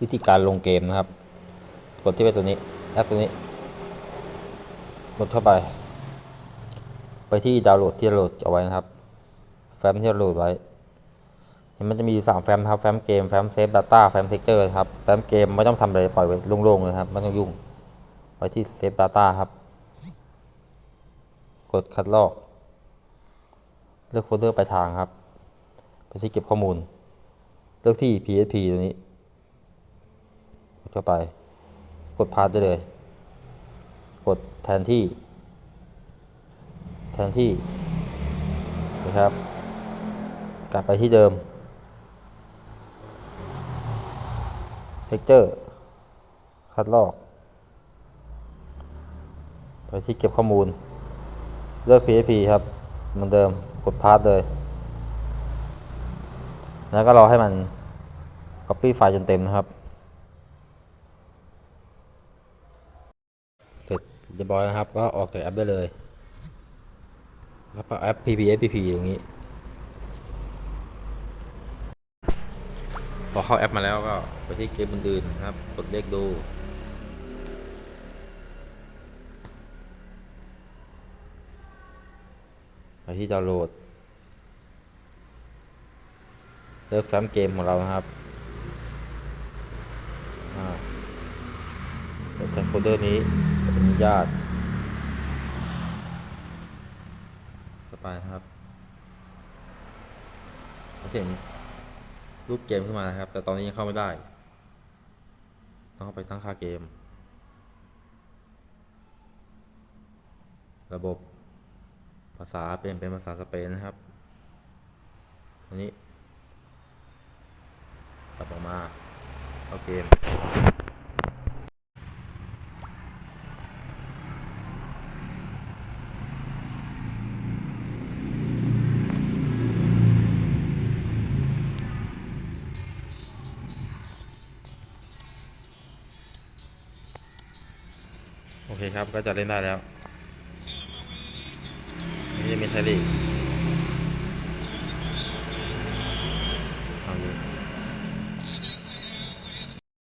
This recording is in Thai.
วิธีการลงเกมนะครับ กดที่ไปตัวนี้แอปตัวนี้ กดเข้าไป ไปที่ดาวน์โหลดที่โหลดเอาไว้นะครับ แฟ้มที่โหลดไว้เห็นมันจะมีสามแฟ้มครับ แฟ้มเกม แฟ้มเซฟ Data แฟ้มเทคเจอร์ครับ แฟ้มเกมไม่ต้องทำอะไรปล่อยไว้โล่งๆเลยครับ ไม่ต้องยุ่ง ไปที่เซฟ Data ครับ กดคัดลอก เลือกโฟลเดอร์ปลายทางครับ ไปที่เก็บข้อมูล เลือกที่ PHP ตัวนี้ เข้าไป กดพาสได้เลย กดแทนที่ แทนที่นะครับ กลับไปที่เดิม Texture คัดลอก ไปที่เก็บข้อมูล เลือก PHP ครับ เหมือนเดิม กดพาสเลย แล้วก็รอให้มัน Copy ไฟล์จนเต็มนะครับ เร็จเรียบร้อยนะครับ ก็ออกจากแอปได้เลยแล้วก็แอป PPSPP อย่างนี้ พอเข้าแอปมาแล้วก็ไปที่เกมอื่นๆนะครับ กดเลขดูไปที่ดาวน์โหลด เลือกแฟ้มเกมของเรานะครับอ่าเดี๋ยว ใช้โฟลเดอร์นี้อนุญาตเข้าไปนะครับเราเห็นรูปเกมขึ้นมานะครับ แต่ตอนนี้ยังเข้าไม่ได้ ต้องเข้าไปตั้งค่าเกม ระบบภาษาเปลี่ยนเป็นภาษาสเปนนะครับอันนี้ตัดออกมา เข้าเกม โอเคครับ ก็จะเล่นได้แล้ว นี่จะมีไทยลีก